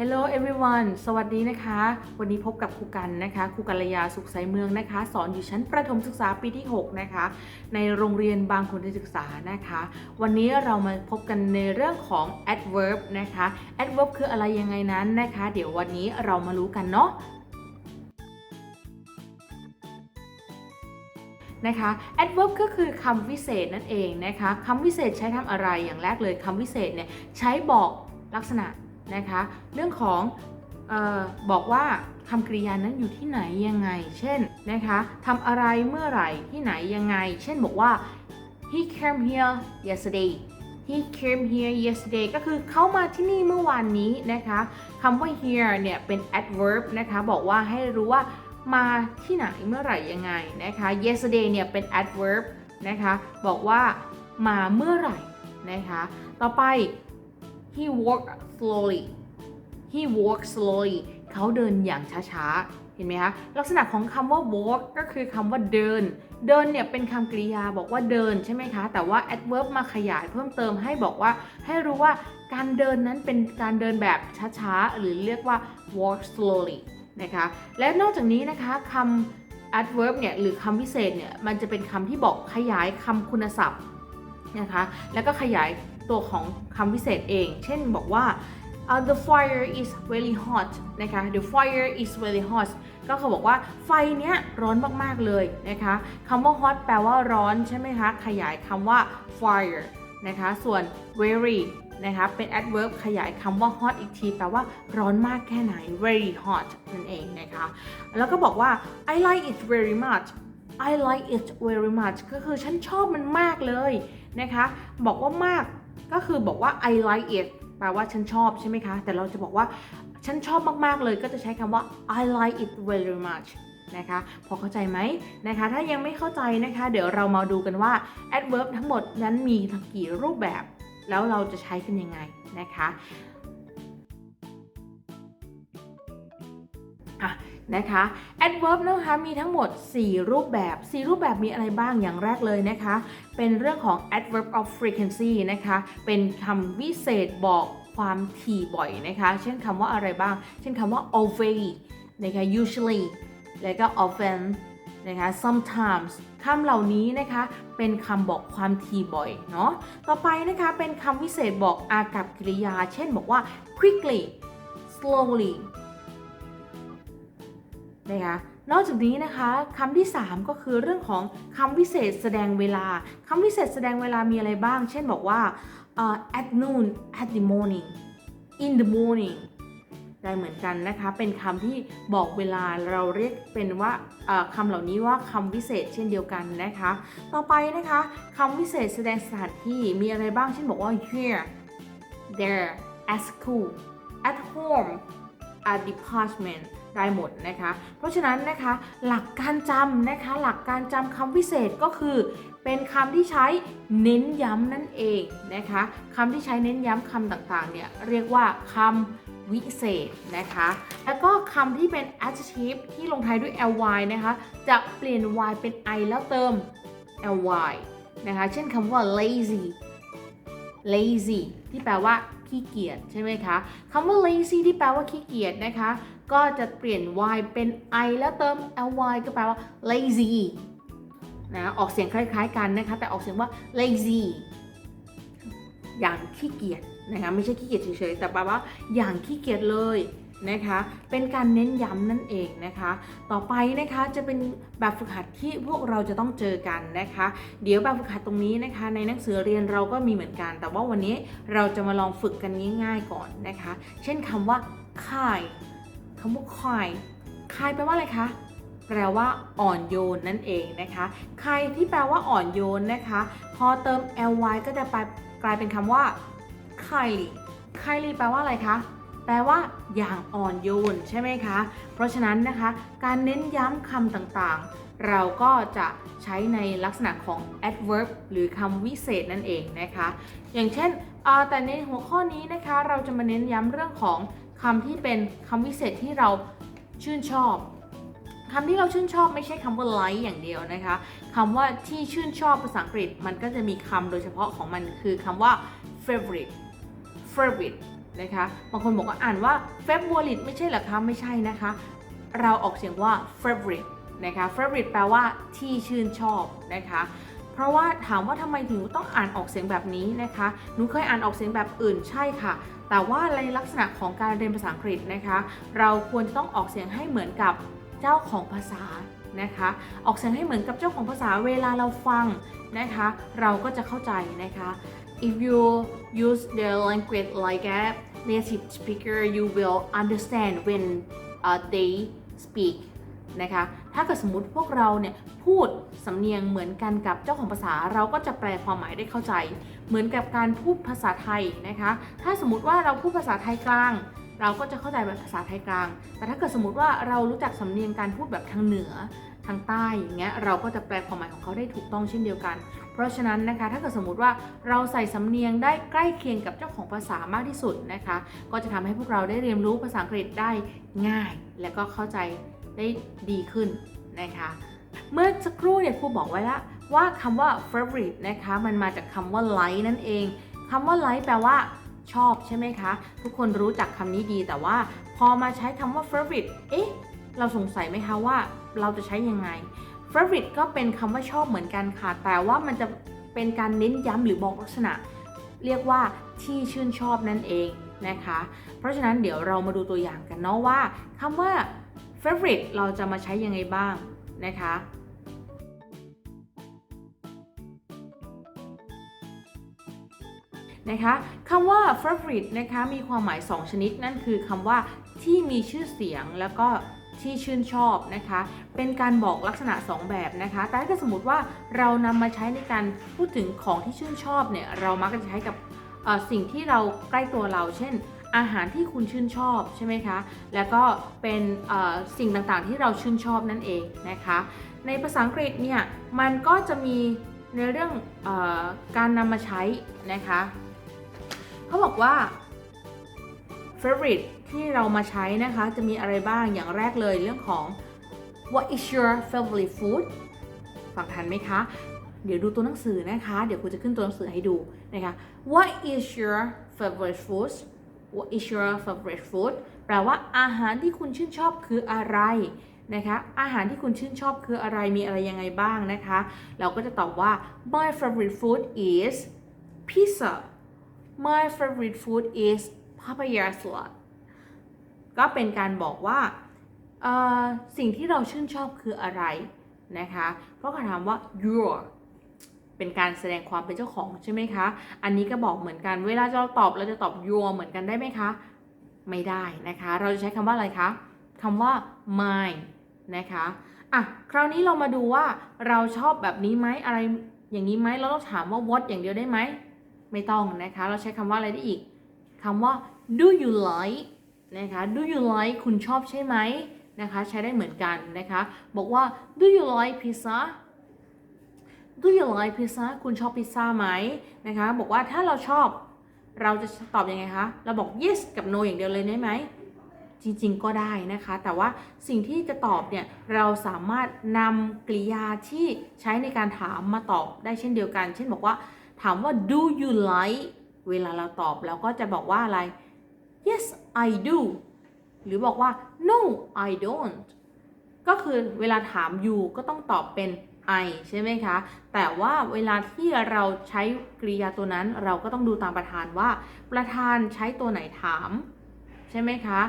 Hello everyone สวัสดีนะคะ วันนี้พบกับครูกันนะคะ ครูกัลยาสุขใสเมืองนะคะ สอนอยู่ชั้นประถมศึกษาปีที่ 6 นะคะ ในโรงเรียนบางคนศึกษานะคะ วันนี้เรามาพบกันในเรื่องของ adverb นะคะ adverb คืออะไรยังไงนั้นนะคะ เดี๋ยววันนี้เรามารู้กันเนาะนะคะ adverb ก็คือคำวิเศษนั่นเองนะคะ คำวิเศษใช้ทำอะไรอย่างแรกเลยคำวิเศษเนี่ยใช้บอกลักษณะ นะคะ เรื่องของออบอกว่าคำกริยานั้นอยู่ที่ไหนยังไง เช่นนะคะทำอะไรเมื่อไหร่ที่ไหนยังไง เช่นบอกว่า he came here yesterday he came here yesterday ก็คือเขามาที่นี่เมื่อวานนี้นะคะคำว่า here เนี่ยเป็น adverb นะคะบอกว่าให้รู้ว่ามาที่ไหนเมื่อไหร่ยังไงนะคะ yesterday เนี่ยเป็น adverb นะคะบอกว่ามาเมื่อไหร่นะคะ ต่อไป he walked slowly he walked slowly เขาเดินอย่างช้าๆ เห็นไหมคะลักษณะของคำว่า walk ก็คือคำว่าเดิน เดินเนี่ยเป็นคำกริยาบอกว่าเดินใช่ไหมคะ แต่ว่า adverb มาขยายเพิ่มเติมให้บอกว่า ให้รู้ว่าการเดินนั้นเป็นการเดินแบบช้าๆ หรือเรียกว่า walk slowly นะคะ และนอกจากนี้นะคะคำ adverb เนี่ยหรือคำพิเศษเนี่ยมันจะเป็นคำที่บอกขยายคำคุณศัพท์นะคะ แล้วก็ขยาย ตัวของคำพิเศษเอง เช่นบอกว่า uh, the fire is very hot นะคะ the fire is very hot ก็เขาบอกว่าไฟเนี้ยร้อนมากๆเลยนะคะคำว่า hot แปลว่าร้อนใช่ไหมคะ ขยายคำว่า fire นะคะ ส่วน very นะคะ เป็น adverb ขยายคำว่า hot อีกที แปลว่าร้อนมากแค่ไหน very hot นั่นเองนะคะ แล้วก็บอกว่า I like it very much I like it very much ก็คือฉันชอบมันมากเลยนะคะ บอกว่ามาก ก็คือบอกว่า I like it แปลว่าฉันชอบใช่ไหมคะ แต่เราจะบอกว่าฉันชอบมากๆเลย ก็จะใช้คำว่า I like it very much นะคะ พอเข้าใจไหมนะคะ ถ้ายังไม่เข้าใจนะคะ เดี๋ยวเรามาดูกันว่า adverb ทั้งหมดนั้นมีทั้งกี่รูปแบบ แล้วเราจะใช้กันยังไงนะคะ นะคะ adverb นะคะมีทั้งหมด 4 รูปแบบ 4 รูปแบบมีอะไรบ้างอย่างแรกเลยนะคะ เป็นเรื่องของ adverb of frequency นะคะ เป็นคำวิเศษบอกความถี่บ่อยนะคะ เช่นคำว่าอะไรบ้าง เช่นคำว่า always นะคะ usually แล้วก็ often นะคะ sometimes คำเหล่านี้นะคะเป็นคำบอกความถี่บ่อยเนาะ ต่อไปนะคะเป็นคำวิเศษบอกอากับกริยา เช่นบอกว่า quickly slowly นะคะนอกจากนี้นะคะคำที่ 3 ก็คือเรื่องของคำวิเศษแสดงเวลาคำวิเศษแสดงเวลามีอะไรบ้าง เช่นบอกว่าเอ่อ at noon at the morning in the morning ได้เหมือนกันนะคะ เป็นคำที่บอกเวลาเราเรียกเป็นว่าคำเหล่านี้ว่าคำวิเศษเช่นเดียวกันนะคะ ต่อไปนะคะคำวิเศษแสดงสถานที่มีอะไรบ้าง เช่นบอกว่า here there at school at home at department ได้หมดนะคะ เพราะฉะนั้นนะคะหลักการจำนะคะหลักการจำคำวิเศษก็คือ เป็นคำที่ใช้เน้นย้ำนั่นเองนะคะคำที่ใช้เน้นย้ำคำต่างๆเนี่ยเรียกว่าคำวิเศษนะคะ แล้วก็คำที่เป็น adjective ที่ลงท้ายด้วย ly นะคะจะเปลี่ยน y เป็น i แล้วเติม ly นะคะเช่นคำว่า lazy lazy ที่แปลว่าขี้เกียจใช่ไหมคะคำว่า lazy ที่แปลว่าขี้เกียจนะคะ ก็จะเปลี่ยน y เป็น i แล้วเติม ly ก็แปลว่า lazy นะออกเสียงคล้าย ๆ กันนะคะ แต่ออกเสียงว่า lazy อย่างขี้เกียจนะคะไม่ใช่ขี้เกียจเฉยๆแต่แปลว่าอย่างขี้เกียจเลยนะคะเป็นการเน้นย้ำนั่นเองนะคะ ต่อไปนะคะจะเป็นแบบฝึกหัดที่พวกเราจะต้องเจอกันนะคะ เดี๋ยวแบบฝึกหัดตรงนี้นะคะ ในหนังสือเรียนเราก็มีเหมือนกัน แต่ว่าวันนี้เราจะมาลองฝึกกันง่ายๆก่อนนะคะ เช่นคำว่าค่าย คำว่าค่ายค่ายแปลว่าอะไรคะแปลว่าอ่อนโยนนั่นเองนะคะ ใครที่แปลว่าอ่อนโยนนะคะ พอเติม ly ก็จะไปกลายเป็นคำว่า kindly kindly แปลว่าอะไรคะ แปลว่าอย่างอ่อนโยนใช่ไหมคะ เพราะฉะนั้นนะคะ การเน้นย้ำคำต่างๆ เราก็จะใช้ในลักษณะของ adverb หรือคำวิเศษนั่นเองนะคะ อย่างเช่นแต่ในหัวข้อนี้นะคะ เราจะมาเน้นย้ำเรื่องของ คำที่เป็นคำวิเศษที่เราชื่นชอบคำที่เราชื่นชอบไม่ใช่คำว่า like อย่างเดียวนะคะคำว่าที่ชื่นชอบภาษาอังกฤษมันก็จะมีคำโดยเฉพาะของมันคือคำว่า favorite favorite นะคะบางคนบอกว่าอ่านว่า favorite ไม่ใช่หรอคะไม่ใช่นะคะ เราออกเสียงว่า favorite นะคะ favorite แปลว่าที่ชื่นชอบนะคะเพราะว่าถามว่าทำไมถึงต้องอ่านออกเสียงแบบนี้นะคะ หนูเคยอ่านออกเสียงแบบอื่นใช่ค่ะ แต่ว่าในลักษณะของการเรียนภาษาอังกฤษนะคะ เราควรต้องออกเสียงให้เหมือนกับเจ้าของภาษานะคะ ออกเสียงให้เหมือนกับเจ้าของภาษาเวลาเราฟังนะคะ เราก็จะเข้าใจนะคะ if you use the language like a native speaker you will understand when uh, they speak นะคะ ถ้าเกิดสมมติพวกเราเนี่ยพูดสำเนียงเหมือนกันกับเจ้าของภาษาเราก็จะแปลความหมายได้เข้าใจ เหมือนกับการพูดภาษาไทยนะคะ ถ้าสมมติว่าเราพูดภาษาไทยกลาง เราก็จะเข้าใจแบบภาษาไทยกลาง แต่ถ้าเกิดสมมติว่าเรารู้จักสำเนียงการพูดแบบทางเหนือทางใต้อย่างเงี้ยเราก็จะแปลความหมายของเขาได้ถูกต้องเช่นเดียวกัน เพราะฉะนั้นนะคะถ้าเกิดสมมติว่าเราใส่สำเนียงได้ใกล้เคียงกับเจ้าของภาษามากที่สุดนะคะ ก็จะทำให้พวกเราได้เรียนรู้ภาษาอังกฤษได้ง่าย และก็เข้าใจได้ดีขึ้นนะคะ เมื่อสักครู่เนี่ยครูบอกไว้แล้ว ว่าคำว่า favorite นะคะ มันมาจากคำว่า like นั่นเองคำว่า like แปลว่าชอบใช่ไหมคะ ทุกคนรู้จักคำนี้ดีแต่ว่าพอมาใช้คำว่า favorite เอ๊ะ เราสงสัยไหมคะว่าเราจะใช้ยังไง favorite ก็เป็นคำว่าชอบเหมือนกันค่ะ แต่ว่ามันจะเป็นการเน้นย้ำหรือบอกลักษณะ เรียกว่าที่ชื่นชอบนั่นเองนะคะ เพราะฉะนั้นเดี๋ยวเรามาดูตัวอย่างกันเนาะว่าคำว่า favorite เราจะมาใช้ยังไงบ้างนะคะ นะคะคำว่า favorite นะคะมีความหมาย 2 ชนิดนั่นคือคำว่าที่มีชื่อเสียงแล้วก็ที่ชื่นชอบนะคะ เป็นการบอกลักษณะ 2 แบบนะคะ แต่ถ้าสมมติว่าเรานำมาใช้ในการพูดถึงของที่ชื่นชอบเนี่ยเรามักจะใช้กับสิ่งที่เราใกล้ตัวเรา เช่น อาหารที่คุณชื่นชอบใช่ไหมคะ แล้วก็เป็นสิ่งต่างๆที่เราชื่นชอบนั่นเองนะคะ ในภาษาอังกฤษเนี่ยมันก็จะมีในเรื่องออการนำมาใช้นะคะ เขาบอกว่า favorite ที่เรามาใช้นะคะ จะมีอะไรบ้างอย่างแรกเลยเรื่องของ what is your favorite food ฟังทันไหมคะ เดี๋ยวดูตัวหนังสือนะคะ เดี๋ยวครูจะขึ้นตัวหนังสือให้ดูนะคะ what is your favorite food what is your favorite food แปลว่าอาหารที่คุณชื่นชอบคืออะไรนะคะ อาหารที่คุณชื่นชอบคืออะไร มีอะไรยังไงบ้างนะคะ เราก็จะตอบว่า my favorite food is pizza my favorite food is papaya salad ก็เป็นการบอกว่าสิ่งที่เราชื่นชอบคืออะไรนะคะ เพราะเขาถามว่า your เป็นการแสดงความเป็นเจ้าของใช่ไหมคะ อันนี้ก็บอกเหมือนกัน เวลาเราตอบเราจะตอบ your เหมือนกันได้ไหมคะ ไม่ได้นะคะ เราจะใช้คำว่าอะไรคะคำว่า mine นะคะ อะ คราวนี้เรามาดูว่าเราชอบแบบนี้ไหมอะไรอย่างนี้ไหมเราต้องถามว่า what อย่างเดียวได้ไหม ไม่ต้องนะคะ เราใช้คำว่าอะไรได้อีกคำว่า do you like นะคะ do you like คุณชอบใช่ไหมนะคะ ใช้ได้เหมือนกันนะคะ บอกว่า do you like pizza do you like pizza คุณชอบพิซซ่าไหมนะคะ บอกว่าถ้าเราชอบเราจะตอบยังไงคะ เราบอก yes กับ no อย่างเดียวเลยได้ไหม จริงๆก็ได้นะคะ แต่ว่าสิ่งที่จะตอบเนี่ย เราสามารถนำกริยาที่ใช้ในการถามมาตอบได้เช่นเดียวกัน เช่นบอกว่า ถามว่า do you like เวลาเราตอบเราก็จะบอกว่าอะไร yes I do หรือบอกว่า no I don't ก็คือเวลาถาม you ก็ต้องตอบเป็น I ใช่ไหมคะ แต่ว่าเวลาที่เราใช้กริยาตัวนั้นเราก็ต้องดูตามประธานว่า ประธานใช้ตัวไหนถาม ใช่ไหมคะ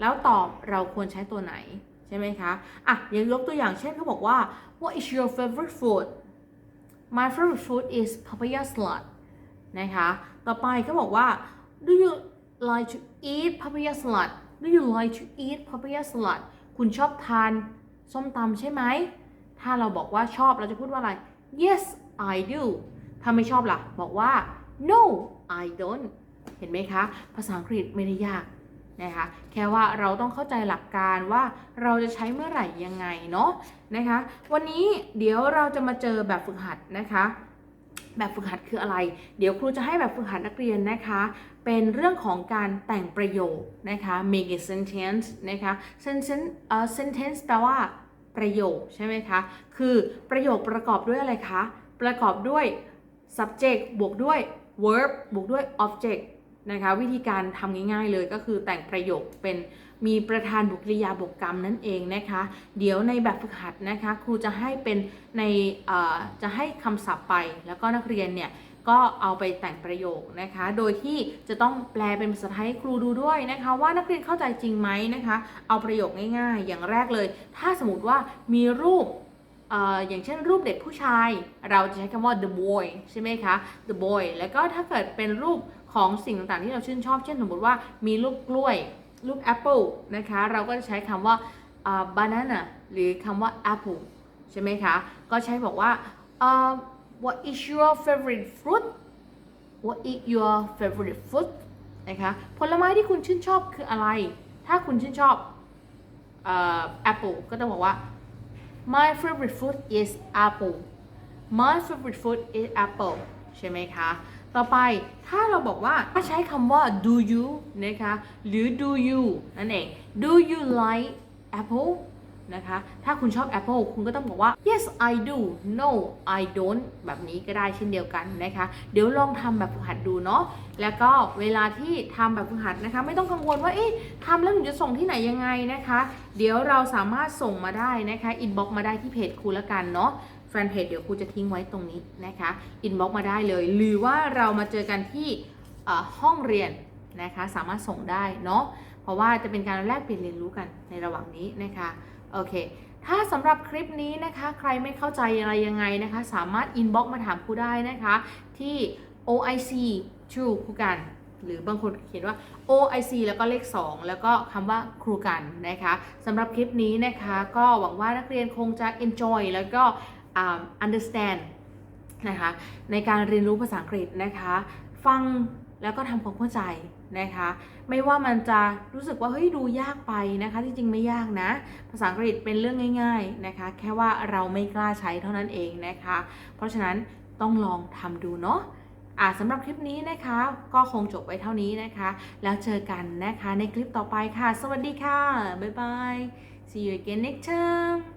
แล้วตอบเราควรใช้ตัวไหน ใช่ไหมคะ อะอย่างยกตัวอย่างเช่นเขาบอกว่า what is your favorite food my favorite food is papaya salad นะคะ ต่อไปเขาบอกว่า do you like to eat papaya salad do you like to eat papaya salad คุณชอบทานส้มตำใช่ไหม ถ้าเราบอกว่าชอบเราจะพูดว่าอะไร yes I do ถ้าไม่ชอบล่ะ บอกว่า no I don't เห็นไหมคะ ภาษาอังกฤษไม่ได้ยาก นะคะแค่ว่าเราต้องเข้าใจหลักการว่าเราจะใช้เมื่อไหร่ยังไงเนาะนะคะวันนี้เดี๋ยวเราจะมาเจอแบบฝึกหัดนะคะแบบฝึกหัดคืออะไร เดี๋ยวครูจะให้แบบฝึกหัดนักเรียนนะคะ เป็นเรื่องของการแต่งประโยคนะคะ make a sentence นะคะ sentence เอ่อ sentence แปลว่าประโยคใช่ไหมคะ คือประโยคประกอบด้วยอะไรคะ ประกอบด้วย subject บวกด้วย verb บวกด้วย object นะคะวิธีการทำง่าย ๆ เลยก็คือแต่งประโยคเป็นมีประธานบุคลิยาบทกรรมนั่นเองนะคะ เดี๋ยวในแบบฝึกหัดนะคะครูจะให้เป็นในจะให้คำศัพท์ไป แล้วก็นักเรียนเนี่ยก็เอาไปแต่งประโยคนะคะ โดยที่จะต้องแปลเป็นภาษาไทยให้ครูดูด้วยนะคะ ว่านักเรียนเข้าใจจริงไหมนะคะ เอาประโยคง่ายๆ อย่างแรกเลย ถ้าสมมติว่ามีรูปอย่างเช่นรูปเด็กผู้ชาย เราจะใช้คำว่า the boy ใช่ไหมคะ the boy แล้วก็ถ้าเกิดเป็นรูป ของสิ่งต่างๆที่เราชื่นชอบ เช่นสมมติว่ามีรูปกล้วย รูป apple นะคะ เราก็จะใช้คำว่า banana หรือคำว่า apple ใช่ไหมคะ ก็ใช้บอกว่าเอ่อ what is your favorite fruit what is your favorite fruit นะคะผลไม้ที่คุณชื่นชอบคืออะไร ถ้าคุณชื่นชอบเอ่อ apple ก็ต้องบอกว่า My favorite food is apple. My favorite food is apple ใช่ไหมคะ ต่อไปถ้าเราบอกว่าถ้าใช้คำว่า do you นะคะหรือ do you นั่นเอง do you like apple นะคะถ้าคุณชอบ apple คุณก็ต้องบอกว่า yes I do no I don't แบบนี้ก็ได้เช่นเดียวกันนะคะ เดี๋ยวลองทำแบบฝึกหัดดูเนาะแล้วก็เวลาที่ทำแบบฝึกหัดนะคะ ไม่ต้องกังวลว่าเอ๊ะทำแล้วหนูจะส่งที่ไหนยังไงนะคะ เดี๋ยวเราสามารถส่งมาได้นะคะอินบ็อกมาได้ที่เพจครูละกันเนาะ นเพจเดี๋ยวครูจะทิ้งไว้ตรงนี้นะคะอินบ็อกมาได้เลย หรือว่าเรามาเจอกันที่ห้องเรียนนะคะสามารถส่งได้เนาะเพราะว่าจะเป็นการแลกเปลี่ยนเรียนรู้กันในระหว่างนี้นะคะโอเค ถ้าสำหรับคลิปนี้นะคะ ใครไม่เข้าใจอะไรยังไงนะคะ สามารถอินบ็อกมาถามครูได้นะคะ ที่ OIC True ครูกันหรือบางคนเขียนว่า OIC แล้วก็เลข 2 แล้วก็คำว่าครูกันนะคะสำหรับคลิปนี้นะคะ ก็หวังว่านักเรียนคงจะ enjoy แล้วก็ understand นะคะในการเรียนรู้ภาษาอังกฤษนะคะ ฟังแล้วก็ทำความเข้าใจนะคะ ไม่ว่ามันจะรู้สึกว่าเฮ้ยดูยากไปนะคะที่จริงไม่ยากนะ ภาษาอังกฤษเป็นเรื่องง่าย ๆนะคะ แค่ว่าเราไม่กล้าใช้เท่านั้นเองนะคะ เพราะฉะนั้นต้องลองทำดูเนาะอ่าสำหรับคลิปนี้นะคะ ก็คงจบไว้เท่านี้นะคะ แล้วเจอกันนะคะในคลิปต่อไปค่ะ สวัสดีค่ะ บ๊ายบาย see you again next time